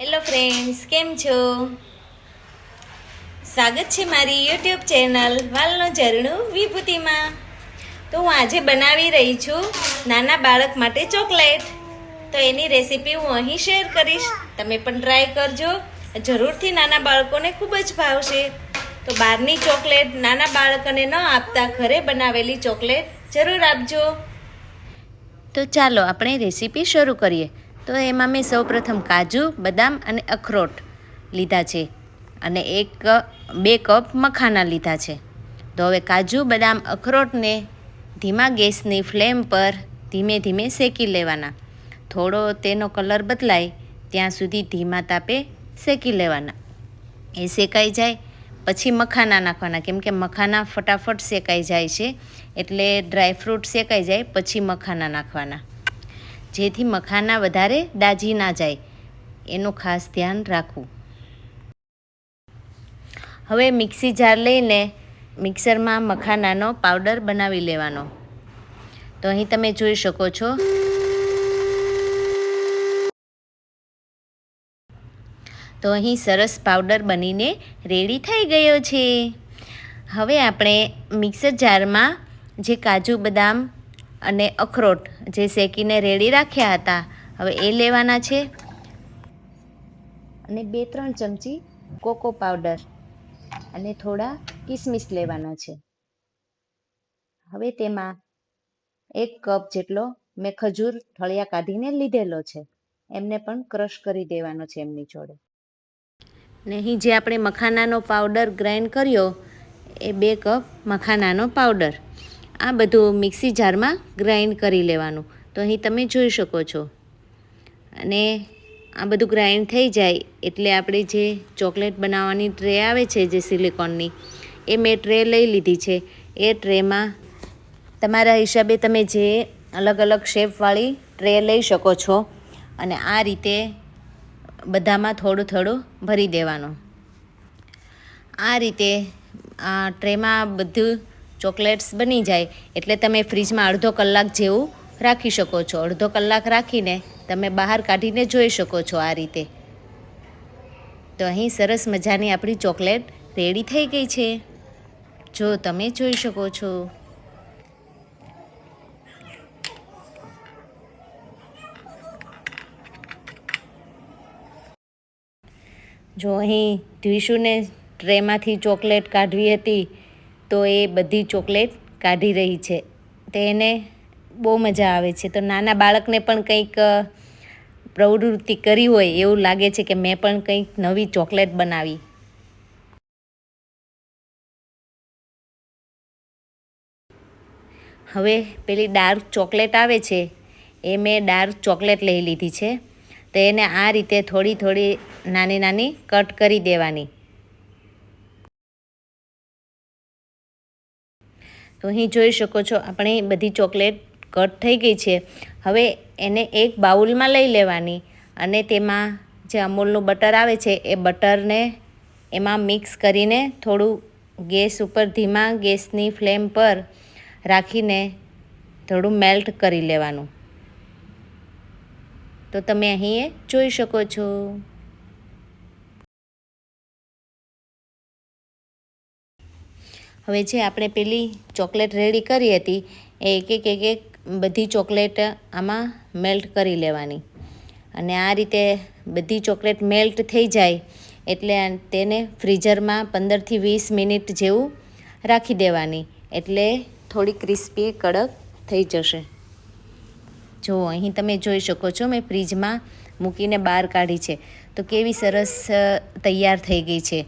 Hello friends કેમ છો? સ્વાગત છે મારી યુટ્યુબ ચેનલ વાલનો ઝરણું વિભૂતિમાં. તો હું આજે બનાવી રહી છું નાના બાળક માટે ચોકલેટ. તો એની રેસીપી હું અહીં શેર કરીશ. તમે પણ ટ્રાય કરજો. જરૂરથી નાના બાળકોને ખૂબ જ ભાવશે. તો બહારની ચોકલેટ નાના બાળકોને ન આપતા ઘરે બનાવેલી ચોકલેટ જરૂર આપજો. તો ચાલો આપણે રેસીપી શરૂ કરીએ. તો એમાં મેં સૌપ્રથમ કાજુ, બદામ અને અખરોટ લીધા છે અને એક, બે કપ મખાના લીધા છે. તો હવે કાજુ, બદામ, અખરોટને ધીમા ગેસની ફ્લેમ પર ધીમે ધીમે શેકી લેવાના. થોડો તેનો કલર બદલાય ત્યાં સુધી ધીમા તાપે શેકી લેવાના. એ શેકાઈ જાય, પછી મખાના નાખવાના. કેમ કે મખાના ફટાફટ શેકાઈ જાય છે, એટલે ડ્રાયફ્રૂટ શેકાઈ જાય, પછી મખાના નાખવાના. જેથી મખાના વધારે દાજી ના જાય. એનું ખાસ ધ્યાન રાખવું. હવે મિક્સી જાર લઈને મિક્સરમાં મખાનાનો પાવડર બનાવી લેવાનો. તો અહીં તમે જોઈ શકો છો. તો અહીં સરસ પાવડર બનીને રેડી થઈ ગયો છે. હવે આપણે મિક્સર જારમાં જે કાજુ બદામ અને અખરોટ જે શેકીને રેડી રાખ્યા હતા, હવે એ લેવાના છે. અને બે ત્રણ ચમચી કોકો પાવડર અને થોડા કિસમિસ લેવાના છે. હવે તેમાં એક કપ જેટલો મેં ખજૂર ઠળિયા કાઢીને લીધેલો છે. એમને પણ ક્રશ કરી દેવાનો છે એમની જોડે. ને અહીં જે આપણે મખાનાનો પાવડર ગ્રાઇન્ડ કર્યો, એ બે કપ મખાનાનો પાવડર. આ બધું મિક્સી જારમાં ગ્રાઇન્ડ કરી લેવાનું. તો અહીં તમે જોઈ શકો છો. અને આ બધું ગ્રાઇન્ડ થઈ જાય એટલે આપણે જે ચોકલેટ બનાવવાની ટ્રે આવે છે જે સિલિકોનની, એ મેં ટ્રે લઈ લીધી છે. એ ટ્રેમાં તમારા હિસાબે તમે જે અલગ અલગ શેપવાળી ટ્રે લઈ શકો છો અને આ રીતે બધામાં થોડું થોડું ભરી દેવાનું. આ રીતે આ ટ્રેમાં બધું ચોકલેટ્સ બની જાય એટલે તમે ફ્રીજમાં અડધો કલાક જેવું રાખી શકો છો. અડધો કલાક રાખીને તમે બહાર કાઢીને જોઈ શકો છો આ રીતે. તો અહીં સરસ મજાની આપણી ચોકલેટ રેડી થઈ ગઈ છે. જો તમે જોઈ શકો છો. જો અહીં ધીશુને ટ્રેમાંથી ચોકલેટ કાઢવી હતી તો એ બધી ચોકલેટ કાઢી રહી છે. તો એને બહુ મજા આવે છે. તો નાના બાળકને પણ કંઈક પ્રવૃત્તિ કરી હોય એવું લાગે છે કે મેં પણ કંઈક નવી ચોકલેટ બનાવી. હવે પેલી ડાર્ક ચોકલેટ આવે છે, એ મેં ડાર્ક ચોકલેટ લઈ લીધી છે. તો એને આ રીતે થોડી થોડી નાની નાની કટ કરી દેવાની. તો અહીં જોઈ શકો છો, આપણે બધી ચોકલેટ કટ થઈ ગઈ છે. હવે એને એક બાઉલમાં લઈ લેવાની અને તેમાં જે અમૂલનું બટર આવે છે, એ બટરને એમાં મિક્સ કરીને થોડું ગેસ ઉપર ધીમા ગેસની ફ્લેમ પર રાખીને થોડું મેલ્ટ કરી લેવાનું. તો તમે અહીં જોઈ શકો છો. હવે જે આપણે પેલી ચોકલેટ રેડી કરી હતી, એ એક એક એક એક બધી ચોકલેટ આમાં મેલ્ટ કરી લેવાની. અને આ રીતે બધી ચોકલેટ મેલ્ટ થઈ જાય, એટલે તેને ફ્રીઝરમાં પંદરથી વીસ મિનિટ જેવું રાખી દેવાની. એટલે થોડી ક્રિસ્પી, કડક થઈ જશે. જો, અહીં તમે જોઈ શકો છો, મેં ફ્રીજમાં મૂકીને બહાર કાઢી છે. તો કેવી સરસ તૈયાર થઈ ગઈ છે.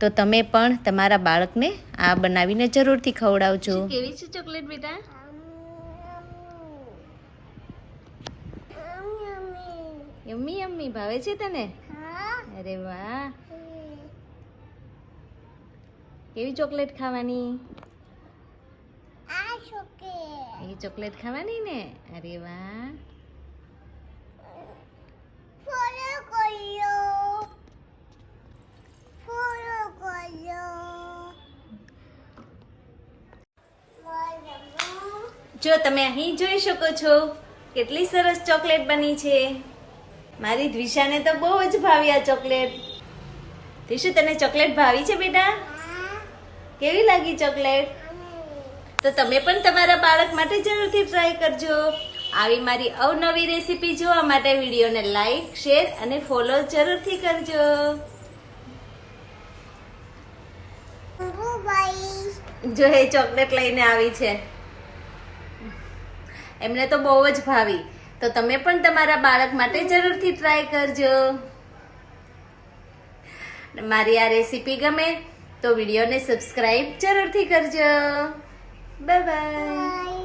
તો તમે પણ તમારા બાળકને આ બનાવીને જરૂરથી ખવડાવજો. કેવી છે ચોકલેટ બેટા? યમ્મી યમ્મી ભાવે છે તને? અરે વાહ. કેવી ચોકલેટ ખાવાની? એ ચોકલેટ ખાવાની ને? અરે વાહ. જો તમે અહીં જોઈ શકો છો કેટલી સરસ ચોકલેટ બની છે. મારી દ્વિષાને તો બહુ જ ભાવી આ ચોકલેટ. દ્વિશુ તને ચોકલેટ ભાવી છે બેટા? કેવી લાગી ચોકલેટ? તો તમે પણ તમારા બાળક માટે જરૂરથી ટ્રાય કરજો. આવી મારી અવનવી રેસીપી જોવા માટે વિડીયોને લાઈક શેર અને ફોલો જરૂરથી કરજો. જો એ ચોકલેટ લઈને આવી છે. એમને તો બહુ જ ભાવી. તો તમે પણ તમારા બાળક માટે જરૂરથી ટ્રાય કરજો. મારી આ રેસીપી ગમે તો વિડીયોને સબસ્ક્રાઈબ જરૂરથી કરજો. બાય